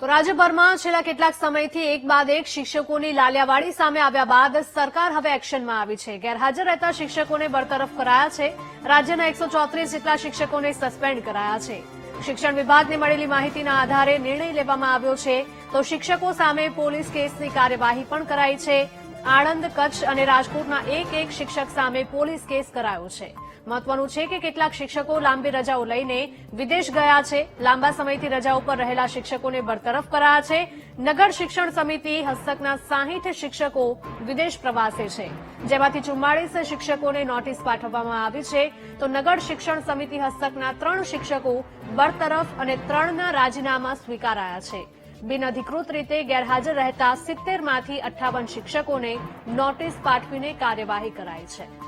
તો રાજ્યભરમાં છેલ્લા કેટલાક સમયથી એક બાદ એક શિક્ષકોની લાલિયાવાડી સામે આવ્યા બાદ સરકાર હવે એક્શનમાં આવી છે. ગેરહાજર રહેતા શિક્ષકોને બરતરફ કરાયા છે. રાજ્યના એકસો જેટલા શિક્ષકોને સસ્પેન્ડ કરાયા છે. શિક્ષણ વિભાગને મળેલી માહિતીના આધારે નિર્ણય લેવામાં આવ્યો છે. તો શિક્ષકો સામે પોલીસ કેસની કાર્યવાહી પણ કરાઈ છે. આણંદ કચ્છ અને રાજકોટના એક એક શિક્ષક સામે પોલીસ કેસ કરાયો છે. મહત્વનું છે કે કેટલાક શિક્ષકો લાંબી રજાઓ લઈને વિદેશ ગયા છે. લાંબા સમયથી રજા ઉપર રહેલા શિક્ષકોને બરતરફ કરાયા છે. નગર શિક્ષણ સમિતિ હસ્તકના સાહીઠ શિક્ષકો વિદેશ પ્રવાસે છે. જેમાંથી ચુમ્માળીસ શિક્ષકોને નોટિસ પાઠવવામાં આવી છે. તો નગર શિક્ષણ સમિતિ હસ્તકના ત્રણ શિક્ષકો બરતરફ અને ત્રણના રાજીનામા સ્વીકારાયા છે. બિનઅધિકૃત રીતે ગેરહાજર રહેતા સિત્તેરમાંથી અઠ્ઠાવન શિક્ષકોને નોટિસ પાઠવીને કાર્યવાહી કરાઈ છે.